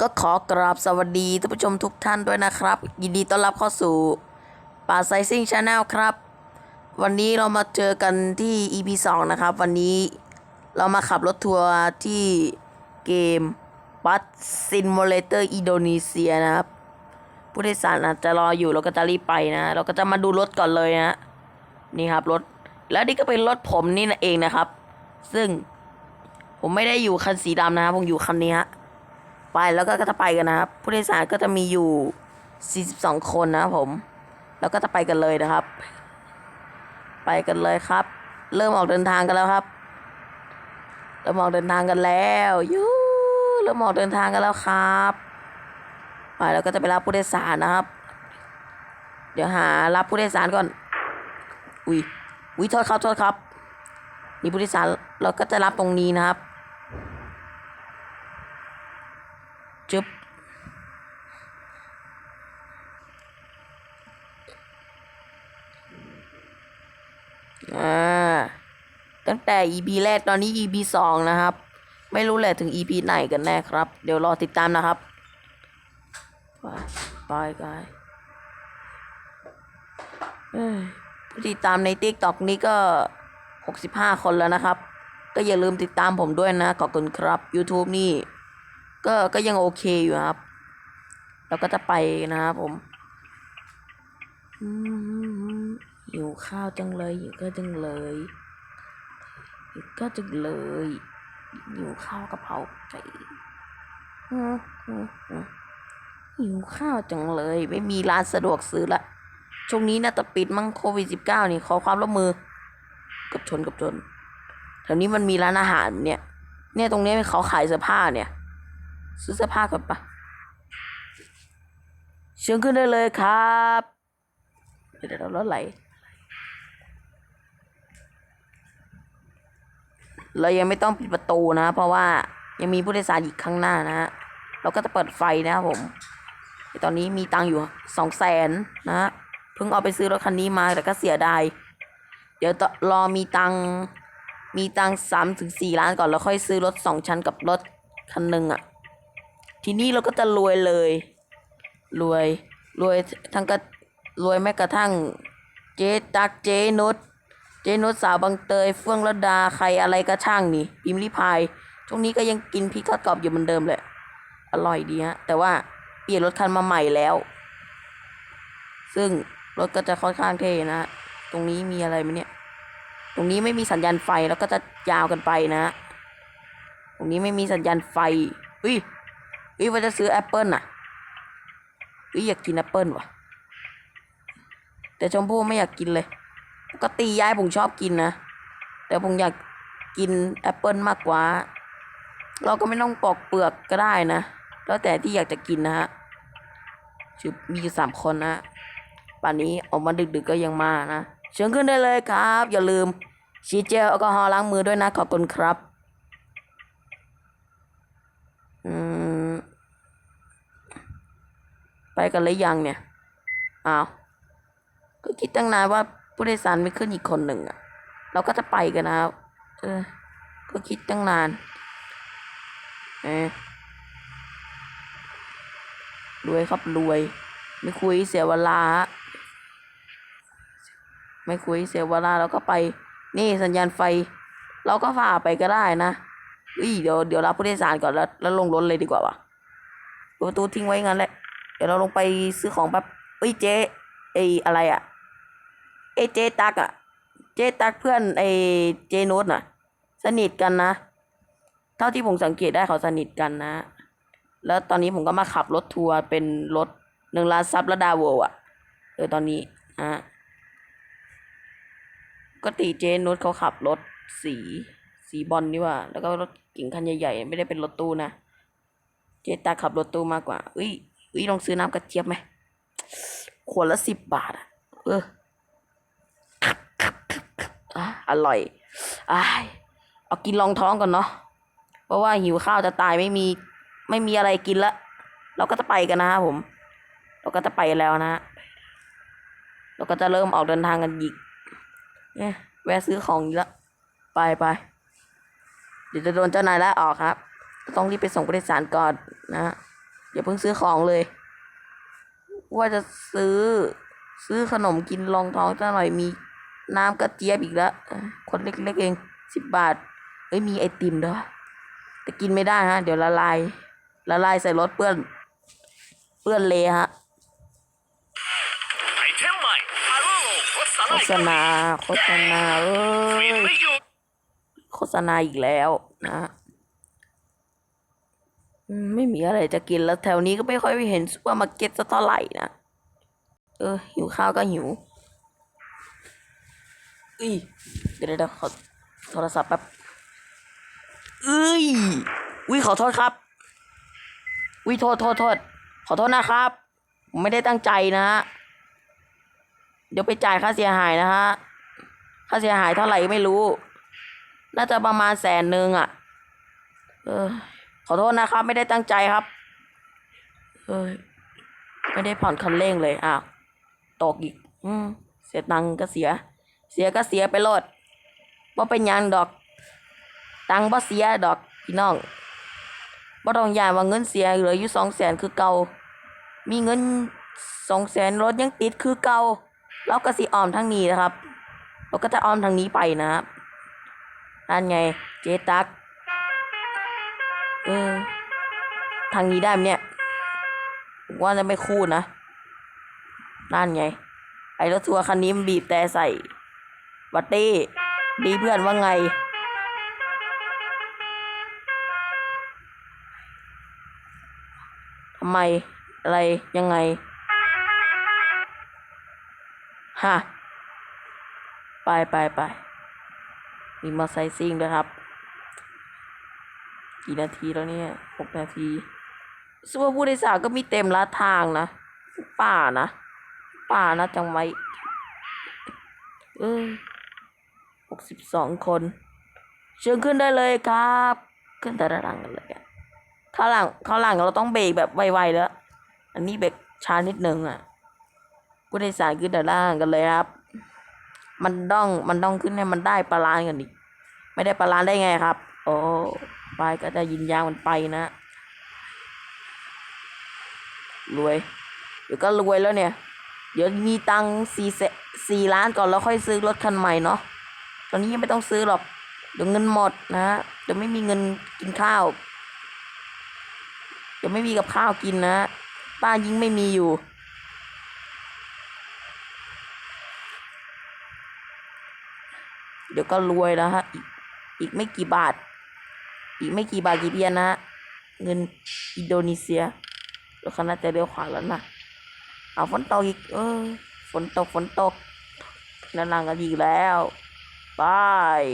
ก็ขอกราบสวัสดีท่านผู้ชมทุกท่านด้วยนะครับ ยินดีต้อนรับเข้าสู่ป่าไซซิ่งชาแนลครับ วันนี้เรามาเจอกันที่ EP 2 นะครับ วันนี้เรามาขับรถทัวร์ที่เกม Bus Simulator Indonesia นะครับ ผู้โดยสารอาจจะรออยู่เราก็จะรีบไปนะ เราก็จะมาดูรถก่อนเลยนะนี่ครับรถ แล้วนี่ก็เป็นรถผมนี่นะเองนะครับ ซึ่งผมไม่ได้อยู่คันสีดำนะครับผมอยู่คันนี้ฮะ ไปแล้วก็จะไปกันนะครับ ผู้โดยสารก็จะมีอยู่ 42 คนนะครับผม แล้วก็จะไปกันเลยนะครับ ไปกันเลยครับ เริ่มออกเดินทางกันแล้วครับ เริ่มออกเดินทางกันแล้วยูเริ่มออกเดินทางกันแล้วครับไปแล้วก็จะไปรับผู้โดยสารนะครับ เดี๋ยวหารับผู้โดยสารก่อน อุ้ยอุ้ยโทษครับโทษครับนี่ผู้โดยสารเราก็จะรับตรงนี้นะครับ จึ๊บอ่าตั้งแต่ EP แรกตอนนี้ EP สองนะครับ ไม่รู้แหละถึง EP ไหนกันแน่ครับ เดี๋ยวรอติดตามนะครับไปไปกันเอ้ยผู้ติดตามใน TikTok นี้ก็ 65 คนแล้วนะครับ ก็อย่าลืมติดตามผมด้วยนะ ขอบคุณครับ YouTube นี่ ก็ก็ยังโอเคอยู่ครับ เราก็จะไปนะครับผมหิวข้าวจังเลยหิวก็จังเลยหิวก็จังเลยหิวข้าวกะเพราไก่หิวข้าวจังเลย ไม่มีร้านสะดวกซื้อละช่วงนี้น่าจะปิดมั้งโควิดสิบเก้านี่ขอความร่วมมือกับชนกับชนแถวนี้มันมีร้านอาหารเนี่ย เนี่ยตรงนี้เขาขายเสื้อผ้าเนี่ย ซื้อเสื้อผ้าก่อนปะเชิญขึ้นได้เลยครับเดี๋ยวเดี๋ยวรถไหลเรายังไม่ต้องปิดประตูนะ เพราะว่ายังมีผู้โดยสารอีกข้างหน้านะฮะเราก็จะเปิดไฟนะครับผม ตอนนี้มีตังอยู่สองแสนนะฮะเพิ่งเอาไปซื้อรถคันนี้มาแต่ก็เสียดายเดี๋ยวต่อรอมีตังมีตังสามถึงสี่ล้านก่อนแล้วค่อยซื้อรถสองชั้นกับรถคันหนึ่งอะ ทีนี้เราก็จะรวยเลย รวยรวยทั้งก็รวยแม้กระทั่ง เจ๊ตักเจ๊นุชเจ๊นุชสาวบางเตยเฟื่องระดาใครอะไรก็ช่างนี่พิมพ์ริพายช่วงนี้ก็ยังกินพริกทอดกรอบอยู่เหมือนเดิมแหละอร่อยดีฮะแต่ว่าเปลี่ยนรถคันมาใหม่แล้ว ซึ่งรถก็จะค่อนข้างเท่นะตรงนี้มีอะไรไหมเนี่ย ตรงนี้ไม่มีสัญญาณไฟแล้วก็จะยาวกันไปนะ ตรงนี้ไม่มีสัญญาณไฟอุ้ย เฮ้ยว่าจะซื้อแอปเปิลน่ะเฮ้ยอยากกินแอปเปิลว่ะ แต่ชมพู่ไม่อยากกินเลยปกติยายผมชอบกินนะ แต่ผมอยากกินแอปเปิลมากกว่า เราก็ไม่ต้องปอกเปลือกก็ได้นะ แล้วแต่ที่อยากจะกินนะฮะชุบมีอยู่สามคนนะป่านนี้ออกมาดึกๆก็ยังมานะ เชิญขึ้นได้เลยครับ อย่าลืมฉีดเจลแอลกอฮอล์ล้างมือด้วยนะขอบคุณครับ อืม ไปกันเลยยังเนี่ยอ้าวก็คิดตั้งนานว่าผู้โดยสารไม่ขึ้นอีกคนหนึ่งอะเราก็จะไปกันนะครับเออ ก็คิดตั้งนาน เออรวยครับรวย ไม่คุยเสียเวลาฮะไม่คุยเสียเวลาเราก็ไป นี่สัญญาณไฟ เราก็ฝ่าไปก็ได้นะอุ้ยเดี๋ยวเดี๋ยวรับผู้โดยสารก่อนแล้วแล้วลงรถเลยดีกว่าวะเปิดประตูทิ้งไว้งั้นแหละ เดี๋ยวเราลงไปซื้อของแป๊บเอ้ยเจ๊ไออะไรอะเอเจ๊ตักอะเจ๊ตักเพื่อนไอเจโนุสน่ะ สนิทกันนะ เท่าที่ผมสังเกตได้เขาสนิทกันนะ แล้วตอนนี้ผมก็มาขับรถทัวร์เป็นรถหนึ่งล้านซับระดาวลด์อะเออตอนนี้ฮะก็ตีเจนุสเขาขับรถสีสีบอลนี่ว่า แล้วก็รถเก่งคันใหญ่ๆ ไม่ได้เป็นรถตู้นะ เจตาขับรถตู้มากกว่าอุ้ย อุ้ยลองซื้อน้ำกระเจี๊ยบไหมขวดละสิบบาทอะเอออะอร่อยอยเอากินรองท้องก่อนเนาะเพราะว่าหิวข้าวจะตายไม่มี ไม่มีอะไรกินละ เราก็จะไปกันนะผม เราก็จะไปแล้วนะ เราก็จะเริ่มออกเดินทางกันอีกเนี่ยแวะซื้อของอีกล้วไปไปเดี๋ยวจะโดนเจ้านายไล่ออกครับ ต้องรีบไปส่งผู้โดยสารก่อนนะฮะ อย่าเพิ่งซื้อของเลย ว่าจะซื้อ ซื้อขนมกินรองท้องจะหน่อยมีน้ำกระเจี๊ยบอีกแล้วคนเล็กๆเองสิบบาท เอ้ยมีไอติมด้วยแต่กินไม่ได้ฮะ เดี๋ยวละลาย ละลายใส่รถเปื้อน เปื้อนเละฮะโฆษณาโฆษณาเอ้ยโฆษณาอีกแล้วนะ ไม่มีอะไรจะกินแล้วแถวนี้ก็ไม่ค่อยเห็นซูเปอร์มาร์เก็ตสักเท่าไหร่นะเออ หิวข้าวก็หิวอุ้ยเดี๋ยวเดี๋ยวขอโทรศัพท์แป๊บเอ้ยอุ้ยขอโทษครับอุ้ยโทษโทษโทษขอโทษนะครับผมไม่ได้ตั้งใจนะฮะเดี๋ยวไปจ่ายค่าเสียหายนะฮะค่าเสียหายเท่าไหร่ไม่รู้ น่าจะประมาณแสนหนึ่งอะ เออ ขอโทษนะครับ ไม่ได้ตั้งใจครับ เออไม่ได้ผ่อนคันเร่งเลยอ้าวตกอีก อืมเสียตังก็เสีย เสียก็เสียไปโลดว่าเป็นยังดอก ตังค์บ่เสียดอกพี่น้องบ่ต้องย่านว่าเงินเสียเหลืออยู่สองแสนคือเก่ามีเงินสองแสนรถยังติดคือเก่าเราก็สิออมทางนี้นะครับ เราก็จะออมทางนี้ไปนะครับนั่นไง เจตัก ทางนี้ได้ไหมเนี่ยผมว่าจะไม่คู่นะ นั่นไง ไอ้รถทัวร์คันนี้มันบีบแต่ใส่บัตตี้ ดีเพื่อนว่าไง ทำไม อะไร ยังไง ฮะ ไปไปไป มีมอไซค์ซิ่งด้วยครับ กี่นาทีแล้วเนี่ยหกนาที ส่วนผู้โดยสารก็มีเต็มละทางนะ ป่านะ ป่านะจังไว้เออหกสิบสองคน เชิญขึ้นได้เลยครับ ขึ้นแต่ละหลังกันเลยอะข้างหลังข้างหลังเราต้องเบรกแบบไวๆแล้ว อันนี้เบรกช้านิดนึงอะผู้โดยสารขึ้นแต่ละหลังกันเลยครับ มันต้องมันต้องขึ้นให้มันได้ปลาลานกันดิไม่ได้ปลาลานได้ไงครับ โอ้ไปก็จะยินยางมันไปนะ รวย เดี๋ยวก็รวยแล้วเนี่ย เดี๋ยวมีตังสี่แสี่ล้านก่อนแล้วค่อยซื้อรถคันใหม่เนาะ ตอนนี้ยังไม่ต้องซื้อหรอก เดี๋ยวเงินหมดนะฮะ เดี๋ยวไม่มีเงินกินข้าว เดี๋ยวไม่มีกับข้าวกินนะ ป้ายิ่งไม่มีอยู่ เดี๋ยวก็รวยแล้วฮะ อีกอีกไม่กี่บาท อีกไม่กี่บาทกี่เบียนนะฮะ เงินอินโดนีเซีย เดี๋ยวเขาน่าจะเลี้ยวขวาแล้วนะเอาฝนตกอีก เออ ฝนตกฝนตกนั่นนังกันอีกแล้วบาย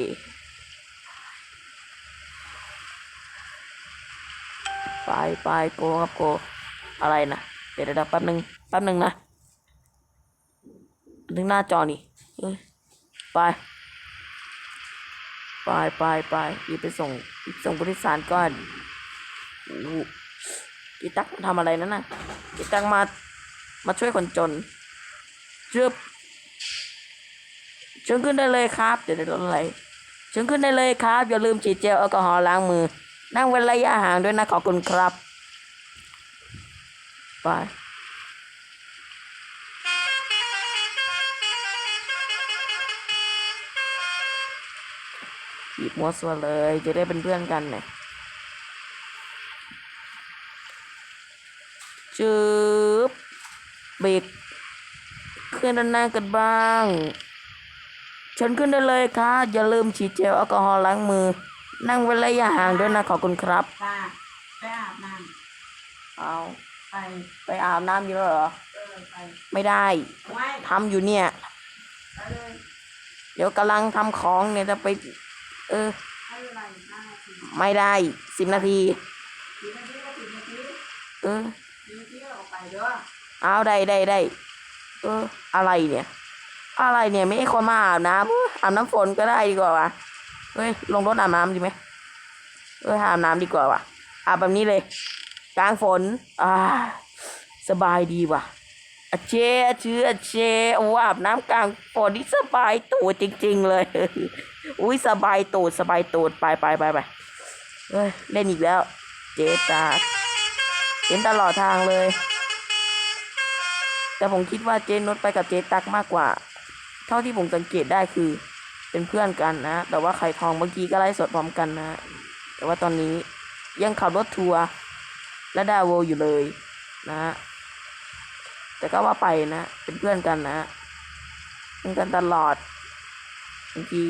ไปไปโกครับโกอะไรนะเดี๋ยวเดี๋ยวแป๊บหนึ่งแป๊บหนึ่งนะถึงหน้าจอนี่เอ้ยไปไปไปไปรีบไปส่งส่งผู้โดยสารก่อนโอ้ กีตักทำอะไรนั่นน่ะกีตักมา มาช่วยคนจนจึบเชิญขึ้นได้เลยครับ เดี๋ยวเดี๋ยวอะไรเชิญขึ้นได้เลยครับ อย่าลืมฉีดเจลแอลกอฮอล์ล้างมือ นั่งเว้นระยะห่างด้วยนะขอบคุณครับไปหยิบมัวสัวเลยจะได้เป็นเพื่อนกันเนี่ย จืบเบรกขึ้นด้านหน้ากันบ้างเชิญขึ้นได้เลยค่ะอย่าลืมฉีดเจลแอลกอฮอล์ล้างมือ นั่งเว้นระยะห่างด้วยนะขอบคุณครับป้าไปอาบน้เอาำไปไปอาบน้ำอยู่แล้วเหรอเออไปไม่ได้ไว้ทำอยู่เนี่ย ไปเลยเดี๋ยวกำลังทำของเนี่ยจะไป เออ ให้เวลาอีกห้านาทีไม่ได้สิบนาที สิบนาทีก็สิบนาที เออ เอาได้ได้ได้เอออะไรเนี่ย อะไรเนี่ยไม่ให้คนมาอาบน้ำเอออาบน้ำฝนก็ได้ดีกว่าวะเฮ้ยลงรถอาบน้ำดีไหมเอออาบน้ำดีกว่าวะอาบแบบนี้เลย กลางฝนอ่าสบายดีว่ะอเชอเชื่อเชโอ้อาบน้ำกลางฝนนี่สบายตูดจริง ๆ เลย อุ้ยสบายตูดสบายตูดไปไปไปไปเฮ้ยเล่นอีกแล้ว เจตาเห็นตลอดทางเลย แต่ผมคิดว่าเจนุชไปกับเจตักมากกว่า เท่าที่ผมสังเกตได้คือ เป็นเพื่อนกันนะ แต่ว่าไข่ทองเมื่อกี้ก็ไล่สดพร้อมกันนะ แต่ว่าตอนนี้ยังขับรถทัวร์และดาโวอยู่เลยนะ แต่ก็ว่าไปนะ เป็นเพื่อนกันนะเป็นกันตลอดบางที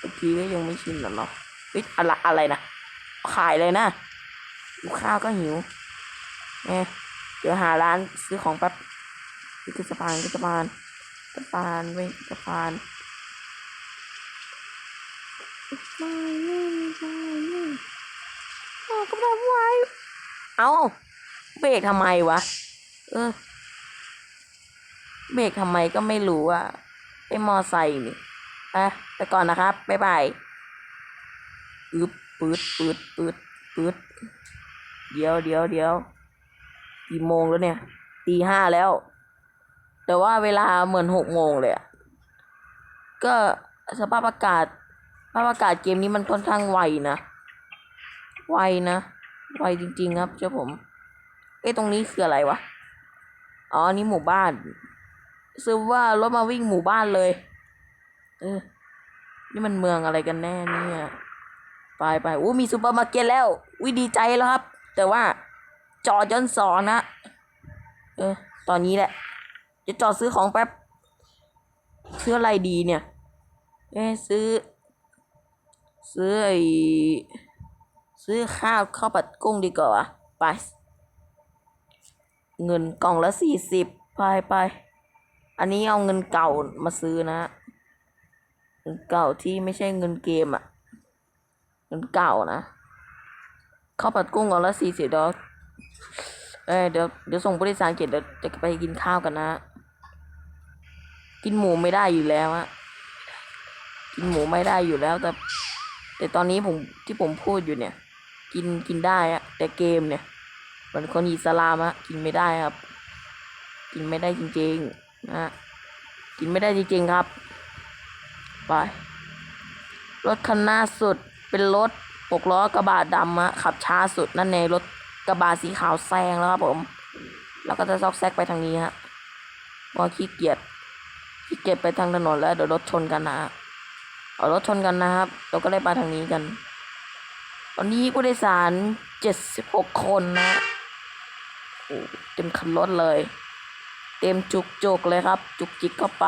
บางทีก็ยังไม่ชินหรอกเนาะเฮ้ยอะไรอะไรนะ ขายเลยนะลูข้าวก็หิวเนี่ยเดี๋ยวหาร้านซื้อของแป๊บ ขึ้นสะพานขึ้นสะพานสะพานเว้ยสะพานไม่ไม่ไม่ไม่ออกกำลังไว้เอาเบรกทำไมวะ เออ เบรกทำไมก็ไม่รู้อะเป็นมอไซค์นี่อะไปก่อนนะครับ บ๊ายบายอึบปืดปืดปืดปืดเดี๋ยวเดี๋ยวเดี๋ยวกี่โมงแล้วเนี่ยตีห้าแล้ว แต่ว่าเวลาเหมือนหกโมงเลยอะก็สภาพอากาศสภาพอากาศเกมนี้มันค่อนข้างไวนะ ไวนะ ไวจริง ๆ ครับเจ้าผม เอ้ตรงนี้คืออะไรวะ อ๋อ นี่หมู่บ้านซึมว่ารถมาวิ่งหมู่บ้านเลย เออ นี่มันเมืองอะไรกันแน่เนี่ย ไปไปอู้มีซูเปอร์มาร์เก็ตแล้ววิดีใจแล้วครับ แต่ว่าจอดย้อนสอนนะ เออ ตอนนี้แหละ จะจอดซื้อของแป๊บ ซื้ออะไรดีเนี่ย เอ๊ซื้อ ซื้อไอซื้อข้าวข้าวผัดกุ้งดีกว่าไป เงินกล่องละสี่สิบไปไป อันนี้เอาเงินเก่ามาซื้อนะเงินเก่าที่ไม่ใช่เงินเกมอะเงินเก่านะข้าวผัดกุ้งกล่องละสี่สิบดอกเอ้เดี๋ยวเดี๋ยวส่งผู้โดยสารเก็บเดี๋ยวจะไปกินข้าวกันนะ กินหมูไม่ได้อยู่แล้วอะกินหมูไม่ได้อยู่แล้ว แต่ แต่ตอนนี้ผมที่ผมพูดอยู่เนี่ย กินกินได้อะแต่เกมเนี่ยเหมือนคนอิสลามอะกินไม่ได้ครับ กินไม่ได้จริงๆนะกินไม่ได้จริงๆครับไปรถคันหน้าสุดเป็นรถปกล้อกระบะดำอะขับช้าสุดนั่นเองรถกระบะสีขาวแซงแล้วครับผม แล้วก็จะซอกแซกไปทางนี้ฮะเพราะขี้เกียจ ขี้เกียจไปทางถนนแล้วเดี๋ยวรถชนกันนะเอารถชนกันนะครับ เราก็ได้ไปทางนี้กัน ตอนนี้ผู้โดยสารเจ็ดสิบหกคนนะโอ้เต็มคันรถเลย เต็มจุกจุกเลยครับ จุกจิกเข้าไป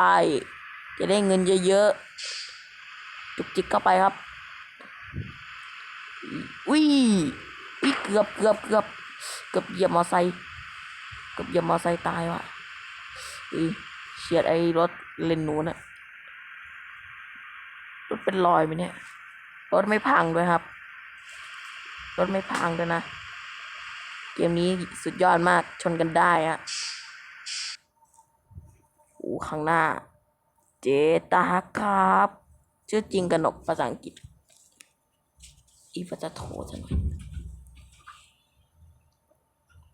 จะได้เงินเยอะๆ จุกจิกเข้าไปครับอุ้ยอุ้ยเกือบเกือบเกือบเกือบเหยียบมอไซค์เกือบเหยียบมอไซค์ตายว่ะอุ้ย ฉียดไอ้รถเลนนู้นอะรถเป็นรอยไหมเนี่ย รถไม่พังด้วยครับ รถไม่พังด้วยนะ เกมนี้สุดยอดมากชนกันได้อะโอ้ข้างหน้า เจตาครับ ชื่อจริงกนกภาษาอังกฤษ อีฟจะโทรซะหน่อย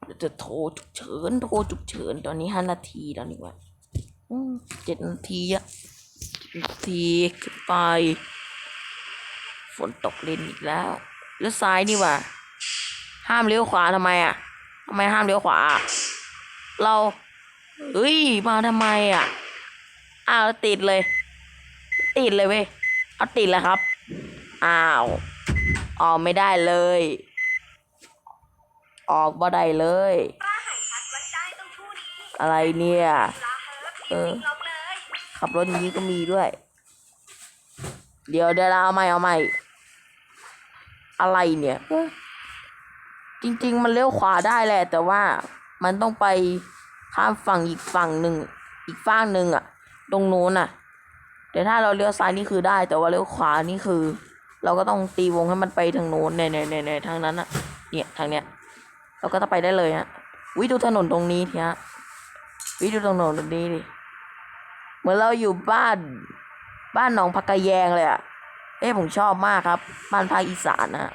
เดี๋ยวจะโทรฉุกเฉิน โทรฉุกเฉิน ตอนนี้ห้านาทีแล้วนี่วะ เจ็ดนาทีอะเจ็ดนาทีขึ้นไป ฝนตกเล่นอีกแล้วเลี้ยวซ้ายนี่ว่า ห้ามเลี้ยวขวาทำไมอะทำไมห้ามเลี้ยวขวา เราเฮ้ยมาทำไมอะอ้าวติดเลย ติดเลยเว้ยเอาติดแล้วครับ อ้าวออกไม่ได้เลย ออกบ่ได้เลย อะไรเนี่ย เออ ขับรถอย่างนี้ก็มีด้วย เดี๋ยวเดี๋ยวเราเอาใหม่เอาใหม่ อะไรเนี่ยจริง ๆ มันเลี้ยวขวาได้แหละ แต่ว่ามันต้องไปข้ามฝั่งอีกฝั่งหนึ่งอีกฝั่งหนึ่งอะตรงโน้นอะแต่ถ้าเราเลี้ยวซ้ายนี่คือได้ แต่ว่าเลี้ยวขวานี่คือ เราก็ต้องตีวงให้มันไปทางโน้นในในในในทางนั้นอะเนี่ยทางเนี้ย เราก็จะไปได้เลยฮะวิดูถนนตรงนี้ทีฮะวิดูถนนตรงนี้ดิ เหมือนเราอยู่บ้าน บ้านหนองพักกะแยงเลยอะเอ้ผมชอบมากครับ บ้านภาคอีสานนะ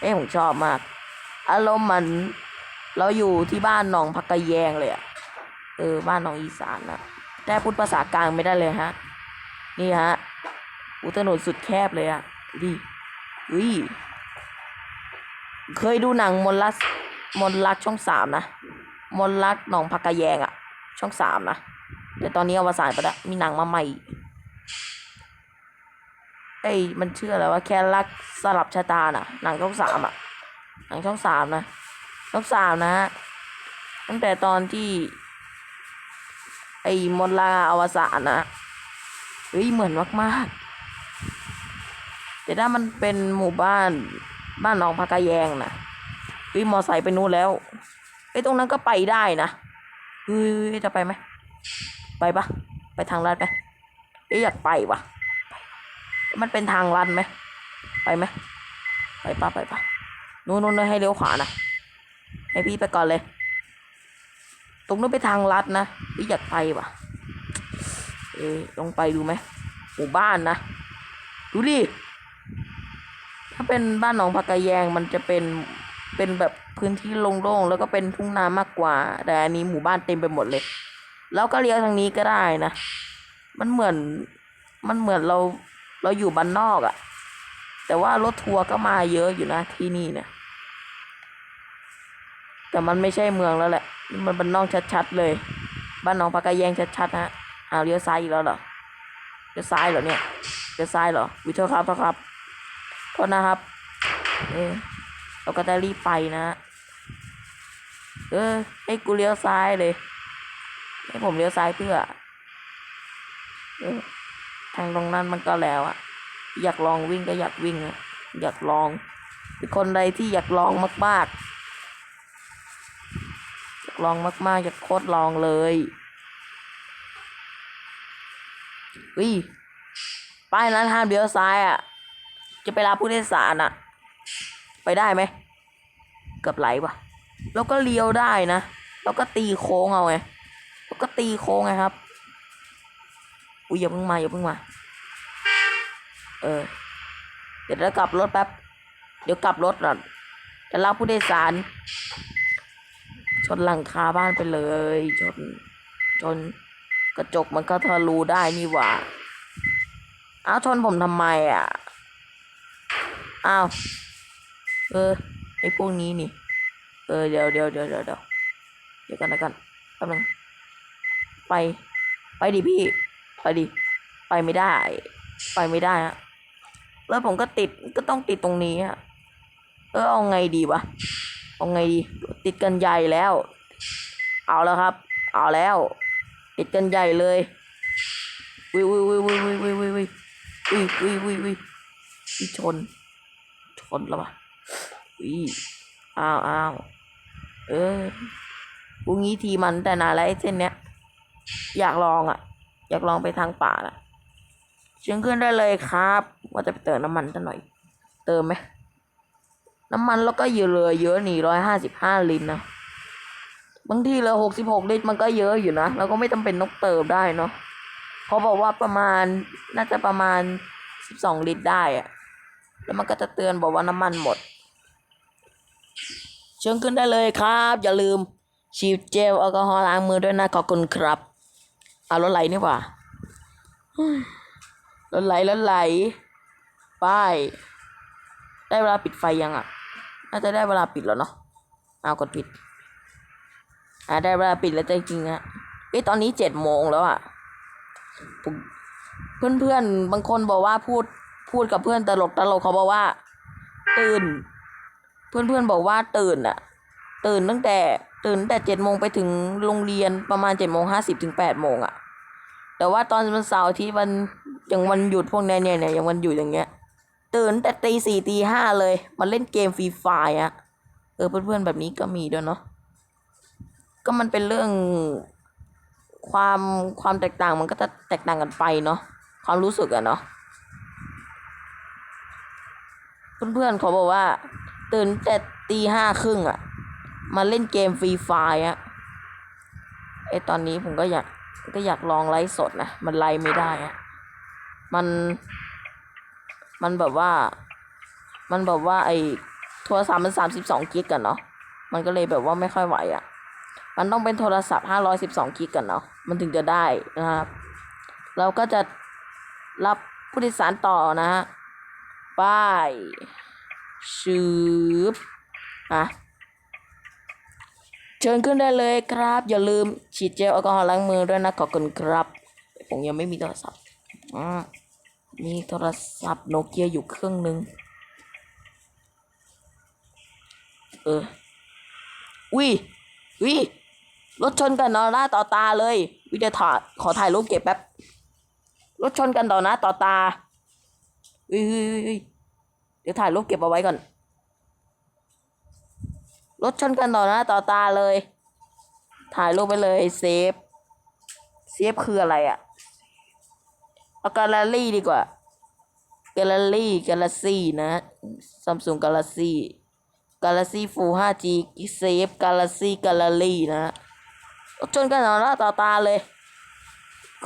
เอ้ผมชอบมาก อารมณ์เหมัน เราอยู่ที่บ้านหนองพักกะแยงเลยอะเออบ้านหนองอีสานนะแต่พูดภาษากลางไม่ได้เลยฮะ นี่ฮะอุถนนสุดแคบเลยอะดิอุ้ยเคยดูหนังมนต์รักมนรักช่องสามนะ มนรักหนองพักกะแยงอะช่องสามนะ แต่ตอนนี้อวสานไปแล้วมีหนังมาใหม่เอ้ยมันเชื่ออะไรว่าแค่รักสลับชะตาน่ะ หนังช่องสามอะหนังช่องสามนะช่องสามนะฮะตั้งแต่ตอนที่ ไอ้มนลาอวสานนะเฮ้ยเหมือนมากๆ แต่ถ้ามันเป็นหมู่บ้านบ้านหนองพักกะแยงนะเฮ้ยมอไซค์ไปนู่นแล้วไอ้ตรงนั้นก็ไปได้นะเฮ้ยจะไปไหม ไปปะไปทางลัดไหมเอ้ยอยากไปวะมันเป็นทางลัดไหมไปไหมไปปะไปปะนู่นนู่นให้เลี้ยวขวานะให้พี่ไปก่อนเลย ตรงนู้นไปทางลัดนะพี่อยากไปวะเอ๊ลองไปดูไหมหมู่บ้านนะดูดิถ้าเป็นบ้านหนองผักกะแยงมันจะเป็นเป็นแบบพื้นที่โล่งๆแล้วก็เป็นทุ่งนามากกว่า แต่อันนี้หมู่บ้านเต็มไปหมดเลย แล้วก็เลี้ยวทางนี้ก็ได้นะ มันเหมือน มันเหมือนเรา เราอยู่บ้านนอกอะ่ะ แต่ว่ารถทัวร์ก็มาเยอะอยู่นะที่นี่เนี่ย แต่มันไม่ใช่เมืองแล้วแหละ มันบ้านนอกชัดๆเลย บ้านหนองปากกาแยงชัดๆฮะอ้าวเลี้ยวซ้ายอีกแล้วเหรอ เลี้ยวซ้ายเหรอเนี่ย เลี้ยวซ้ายเหรอ วิเทอร์ครับครับ โทษนะครับ เออเราก็จะรีบไปนะ เออ ให้กูเลี้ยวซ้ายเลย ให้ผมเลี้ยวซ้ายเพื่อทางตรงนั้นมันก็แล้วอะอยากลองวิ่งก็อยากวิ่งอะอยากลองเป็นคนใดที่อยากลองมากๆอยากลองมากๆอยากโคตรลองเลยวิป้ายนั้นห้ามเลี้ยวซ้ายอะจะไปรับผู้โดยสารอะไปได้ไหมเกือบไหลว่ะแล้วก็เลี้ยวได้นะ แล้วก็ตีโค้งเอาไง แล้วก็ตีโค้งครับ อุ้ยอย่าเพิ่งมาอย่าเพิ่งมา เออ เดี๋ยวเรากลับรถแป๊บ เดี๋ยวกลับรถก่อนจะรับผู้โดยสาร ชนหลังคาบ้านไปเลย ชน ชนกระจกมันก็ทะลุได้นี่หว่า อ้าวชนผมทำไมอะ อ้าว เออไอพวกนี้นี่ เออเดี๋ยวเดี๋ยวเดี๋ยวเดี๋ยวเดี๋ยวเดี๋ยวกันนะกันแป๊บนึง ไป ไปดิพี่ ไปดิ ไปไม่ได้ ไปไม่ได้ฮะ แล้วผมก็ติด ก็ต้องติดตรงนี้ฮะ เออเอาไงดีวะ เอาไงดี ติดกันใหญ่แล้ว เอาแล้วครับ เอาแล้ว ติดกันใหญ่เลยวิววิววิววิววิววิววิววิววิววิววิววิชน ชนแล้วปะวิอ้าวอ้าวเออพรุ่งนี้ทีมันแต่นานแล้วไอ้เส้นเนี้ย อยากลองอะ อยากลองไปทางป่าน่ะเชิญขึ้นได้เลยครับ ว่าจะไปเติมน้ำมันซะหน่อย เติมไหมน้ำมันแล้วก็เยอะเลยเยอะนี่ร้อยห้าสิบห้าลิตรนะบางทีเลือหกสิบหกลิตรมันก็เยอะอยู่นะแล้วก็ไม่จำเป็นต้องเติมได้เนาะเขาบอกว่าประมาณน่าจะประมาณสิบสองลิตรได้อะแล้วมันก็จะเตือนบอกว่าน้ำมันหมด เชิญขึ้นได้เลยครับ อย่าลืมฉีดเจลแอลกอฮอล์ล้างมือด้วยนะขอบคุณครับ เอารถไหลนี่หว่ารถไหลรถไหลป้ายได้เวลาปิดไฟยังอะ น่าจะได้เวลาปิดแล้วเนาะเอากดปิด อ่าได้เวลาปิดแล้วจริงๆฮะเอ้ตอนนี้เจ็ดโมงแล้วอะเพื่อนเพื่อนๆบางคนบอกว่าพูดพูดกับเพื่อนตลกตลกเขาบอกว่า ตื่น เพื่อนเพื่อนๆบอกว่าตื่นอะ ตื่นตั้งแต่ ตื่นแต่เจ็ดโมงไปถึงโรงเรียนประมาณเจ็ดโมงห้าสิบถึงแปดโมงอะแต่ว่าตอนวันเสาร์ที่วันอย่างวันหยุดพวกเนี้ยเนี่ยเนี่ยอย่างวันหยุดอย่างเงี้ย ตื่นแต่ตีสี่ตีห้าเลยมาเล่นเกมฟรีไฟร์อะเออเพื่อนๆแบบนี้ก็มีด้วยเนาะก็มันเป็นเรื่องความความแตกต่างมันก็จะแตกต่างกันไปเนาะความรู้สึกอะเนาะเพื่อนๆเขาบอกว่า ตื่นแต่ตีห้าครึ่งอะ มาเล่นเกมฟรีไฟร์อะไอตอนนี้ผมก็อยากก็อยากลองไลฟ์สดนะ มันไลฟ์ไม่ได้อะมัน มันแบบว่า มันแบบว่าไอโทรศัพท์มันสามสิบสองกิกกันเนาะ มันก็เลยแบบว่าไม่ค่อยไหวอะมันต้องเป็นโทรศัพท์512กิกกันเนาะ มันถึงจะได้นะครับ เราก็จะรับผู้โดยสารต่อนะฮะป้ายชืบอะ เชิญขึ้นได้เลยครับ อย่าลืมฉีดเจลแอลกอฮอล์ล้างมือด้วยนะขอบคุณครับ ผมยังไม่มีโทรศัพท์อ่ามีโทรศัพท์โนเกียอยู่เครื่องหนึ่งเออวิวิรถชนกันต่อหน้าต่อตาเลย วิเดี๋ยวถ่ายขอถ่ายรูปเก็บแป๊บ รถชนกันต่อหน้าต่อตาวิวิวิวิเดี๋ยวถ่ายรูปเก็บเอาไว้ก่อน รถชนกันต่อหน้าต่อตาเลย ถ่ายรูปไปเลยเซฟ เซฟคืออะไรอะเอากาลลี่ดีกว่ากาลลี่กาลซี่นะซัมซุงกาลซี่กาลซี่ฟู 5G เซฟกาลซี่กาลลี่นะรถชนกันต่อหน้าต่อตาเลย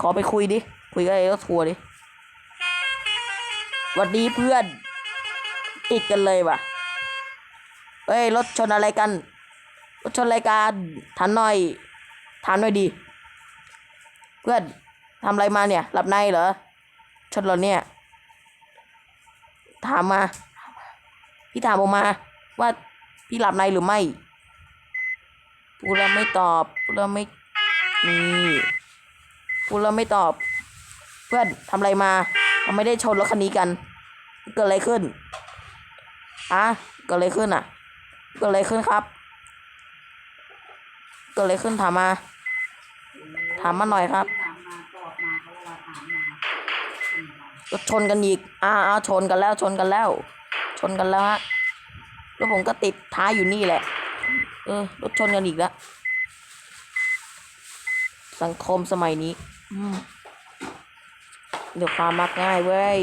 ขอไปคุยดิ คุยกับไอ้รถทัวร์ดิหวัดดีเพื่อน ติดกันเลยว่ะ เฮ้ยรถชนอะไรกันรถชนอะไรกันทันหน่อยทันหน่อยดี เพื่อนทำอะไรมาเนี่ย หลับในเหรอ ชนราเนี่ย ถามมา พี่ถามออกมา ว่าพี่หลับในหรือไม่พูดแล้วไม่ตอบพูดแล้วไม่นี่พูดแล้วไม่ตอบ เพื่อนทำอะไรมาทำไม่ได้ชนรถคันนี้กัน เกิดอะไรขึ้นอะเกิดอะไรขึ้นอะ เกิดอะไรขึ้นครับ เกิดอะไรขึ้นถามมา ถามมาหน่อยครับถามมาตอบมาเขาว่าถามมาอืมก็ชนกันอีก อ้าวชนกันแล้ว ชนกันแล้ว ชนกันแล้วฮะ แล้วผมก็ติดท้ายอยู่นี่แหละ เออ รถชนกันอีกแล้ว สังคมสมัยนี้อืมเดี๋ยวความมักง่ายเว้ย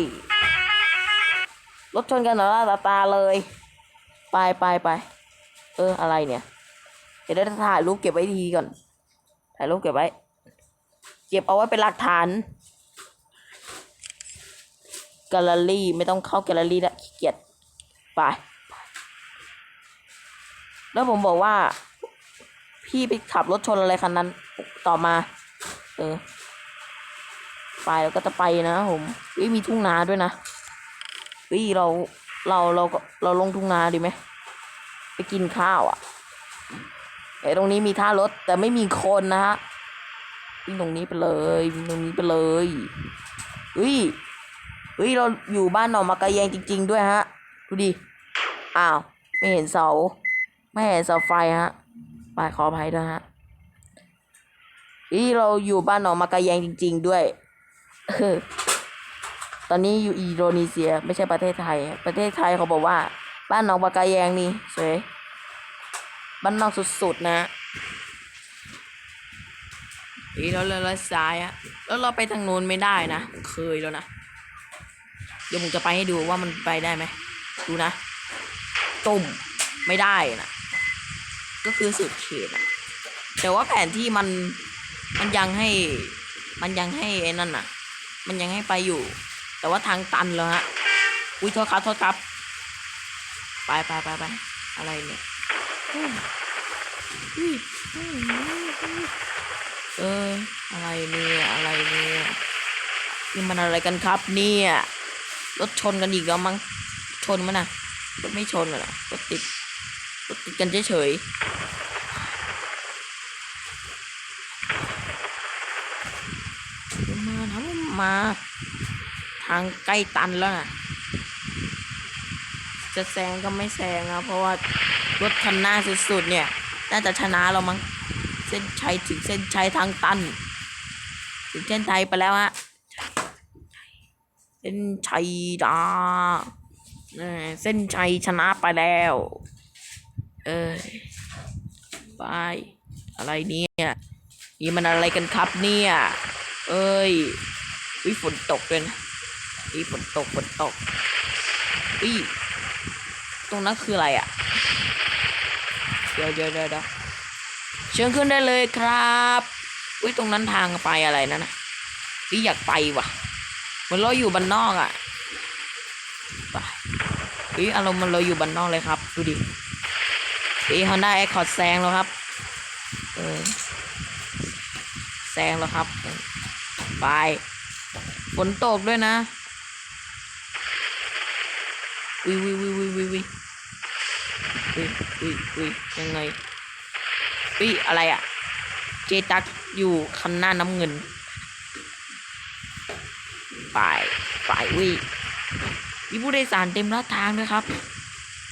รถชนกันต่อหน้าต่อตาเลย ไปไปไป เอออะไรเนี่ย เดี๋ยวได้ถ่ายรูปเก็บไว้ทีก่อน ถ่ายรูปเก็บไว้ เก็บเอาไว้เป็นหลักฐาน แกลเลอรี่ไม่ต้องเข้าแกลเลอรี่ละขี้เกียจ ไป แล้วผมบอกว่า พี่ไปขับรถชนอะไรคันนั้น ต่อมา เออ ไปแล้วก็จะไปนะผมวิมีทุ่งนาด้วยนะวิเราเราเราก็เราลงทุ่งนาดีไหม ไปกินข้าวอะ่ะไอ้ตรงนี้มีท่ารถแต่ไม่มีคนนะฮะวิ่งตรงนี้ไปเลยวิ่งตรงนี้ไปเลยอุ้ยเฮ้ยเราอยู่บ้านหนองมากระแยงจริง ๆ ด้วยฮะ ดูดิ อ้าว ไม่เห็นเสา ไม่เห็นเสาไฟฮะไปขออภัยด้วยฮะเฮ้ยเราอยู่บ้านหนองมากระแยงจริง ๆ ด้วย ตอนนี้อยู่อินโดนีเซีย ไม่ใช่ประเทศไทย ประเทศไทยเขาบอกว่า บ้านหนองมากระแยงนี่สวยบ้านนอกสุดๆนะเฮ้ยเราเลยเลยซ้ายอะแล้วเราไปทางนู้นไม่ได้นะ เคยแล้วนะ เดี๋ยวผมจะไปให้ดูว่ามันไปได้ไหม ดูนะตุ่มไม่ได้นะก็คือสุดเขตนะแต่ว่าแผนที่มันมันยังให้ มันยังให้ไอ้นั่นน่ะมันยังให้ไปอยู่ แต่ว่าทางตันแล้วฮะ อุ้ยโทษครับโทษครับ ไปไปไปไปอะไรเนี่ยเอออะไรเนี่ยอะไรเนี่ยนี่มันอะไรกันครับเนี่ยรถชนกันอีกแล้วมั้งชนมั้ยนะรถไม่ชนเหรอรถติดรถติดกันเฉยๆมาทำมา ทางใกล้ตันแล้วนะ จะแซงก็ไม่แซงนะเพราะว่ารถคันหน้าสุดๆเนี่ย น่าจะชนะเรามั้งเส้นชัยถึงเส้นชัยทางตัน ถึงเส้นชัยไปแล้วฮะเส้นชัยดาเออเส้นชัยชนะไปแล้ว เออไปอะไรเนี่ยนี่มันอะไรกันครับเนี่ย เอ้ยวิฝนตกเลยนะวิฝนตกฝนตกวิ ตรงนั้นคืออะไรอะ่ะ เดี๋ยวเดี๋ยวเดี๋ยวเชิญขึ้นได้เลยครับวิตรงนั้นทางไปอะไรนั่นนะวิอยากไปว่ะเหมือนเราอยู่บ้านนอกอะ่ะไปเฮ้ยอารมณ์มันเราอยู่บ้านนอกเลยครับ ดูดิเฮ้ยฮอนด้าแอคคอร์ดแซงแล้วครับเออแซงแล้วครับไปฝนตกด้วยนะวิววิววิววิววิว วิววิววิวยังไงอุ้ยอะไรอะเจตักอยู่คันหน้าน้ำเงินไปไปอุ้ยมีผู้โดยสารเต็มลาดทางด้วยครับ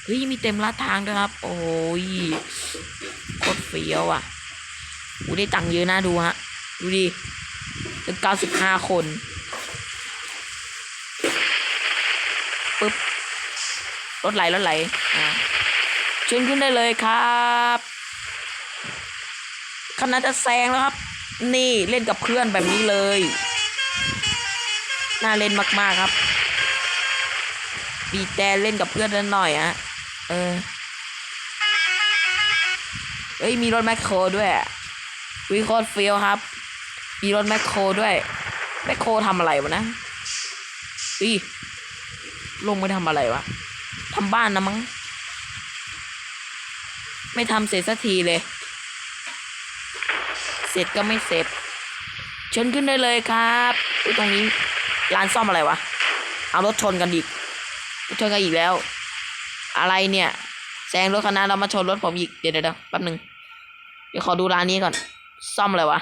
เฮ้ยมีเต็มลาดทางด้วยครับ โอ้ยโคตรเฟี้ยวอะอูได้ตังค์เยอะน่าดูฮะ ดูดิถึงเก้าสิบห้าคนปึ๊บรถไหลรถไหลอ่า เชิญขึ้นได้เลยครับคณะจะแซงแล้วครับ นี่เล่นกับเพื่อนแบบนี้เลย น่าเล่นมากๆครับบีแต่เล่นกับเพื่อนนิดหน่อยอะเออเอ้ยมีรถแมคโครด้วยวิโคตรเฟียวครับ มีรถแมคโครด้วยแมคโครทำอะไรวะนะอีลงไปทำอะไรวะทำบ้านนะมั้ง ไม่ทำเสร็จสักทีเลย เสร็จก็ไม่เสร็จเชิญขึ้นได้เลยครับอุ้ยตรงนี้ร้านซ่อมอะไรวะ เอารถชนกันอีกชนกันอีกแล้ว อะไรเนี่ยแซงรถคันนั้นเรามาชนรถผมอีกเดี๋ยวเดี๋ยวแป๊บหนึ่งเดี๋ยวขอดูร้านนี้ก่อน ซ่อมอะไรวะ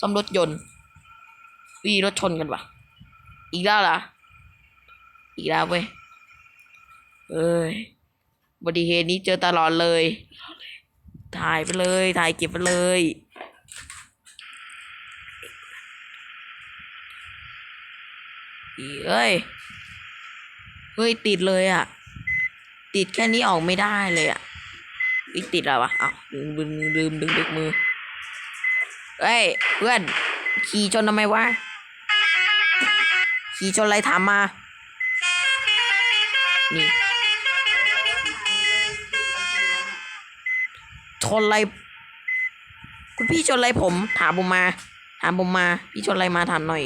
ซ่อมรถยนต์วีรถชนกันวะอีกแล้วเหรออีกแล้วเว้ยเอ้ย บัติเหตุนี้เจอตลอดเลย ถ่ายไปเลย ถ่ายเก็บไปเลยเอ้ย เฮ้ย ติดเลยอะ่ะ ติดแค่นี้ออกไม่ได้เลยอะ่ะอีติดอะไรวะอ้าวลืมลืมดึงดึงมือ เฮ้ย เพื่อน ขี่ชนทำไมวะ ขี่ชนอะไรถามมา นี่ ชนอะไร คุณพี่ชนอะไรผม ถามผมมา ถามผมมา พี่ชนอะไรมาถามหน่อย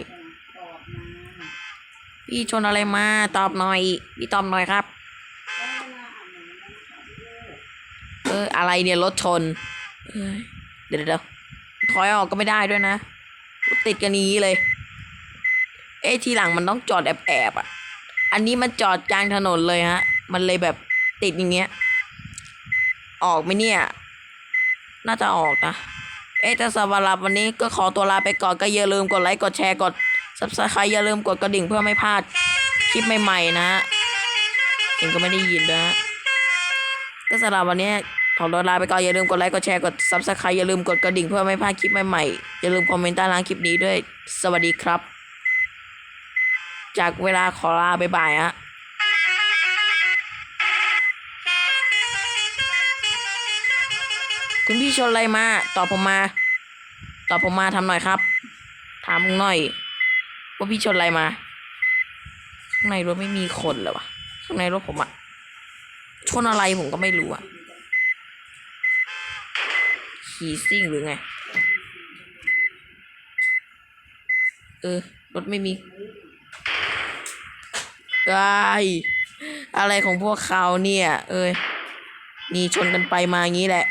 พี่ชนอะไรมา ตอบหน่อย พี่ตอบหน่อยครับ เอออะไรเนี่ยรถชน เดี๋ยวเดี๋ยวถอยออกก็ไม่ได้ด้วยนะ ติดกันนี้เลย เอ้ยทีหลังมันต้องจอดแอบแอบๆอะ อันนี้มันจอดกลางถนนเลยฮะ มันเลยแบบติดอย่างเงี้ย ออกไหมเนี่ย น่าจะออกนะ เอ้ยแต่สำหรับวันนี้ก็ขอตัวลาไปก่อนก็อย่าลืมกดไลค์กดแชร์กด subscribe อย่าลืมกดกระดิ่งเพื่อไม่พลาดคลิปใหม่ๆนะเองก็ไม่ได้ยินนะก็สำหรับวันนี้ขอตัวลาไปก่อนอย่าลืมกดไลค์กดแชร์กด subscribe อย่าลืมกดกระดิ่งเพื่อไม่พลาดคลิปใหม่ๆอย่าลืมคอมเมนต์ใต้ล่างคลิปนี้ด้วย สวัสดีครับ จากเวลาขอลาไปบ่ายฮะ คุณพี่ชนอะไรมาตอบผมมาตอบผมมาทำหน่อยครับ ถามหน่อย ว่าพี่ชนอะไรมาข้างในรถไม่มีคนเหรอวะข้างในรถผมอะชนอะไรผมก็ไม่รู้อะขี่ซิ่งหรือไง เออ รถไม่มีไายอะไรของพวกเขาเนี่ย เอ้ยนี่ชนกันไปมางี้แหละ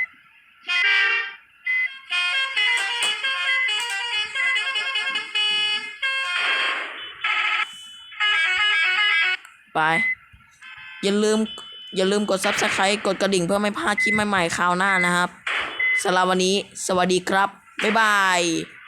ไป อย่าลืมอย่าลืมกด subscribe กดกระดิ่งเพื่อไม่พลาดคลิปใหม่ๆคราวหน้านะครับสำหรับวันนี้ สวัสดีครับ บ๊ายบาย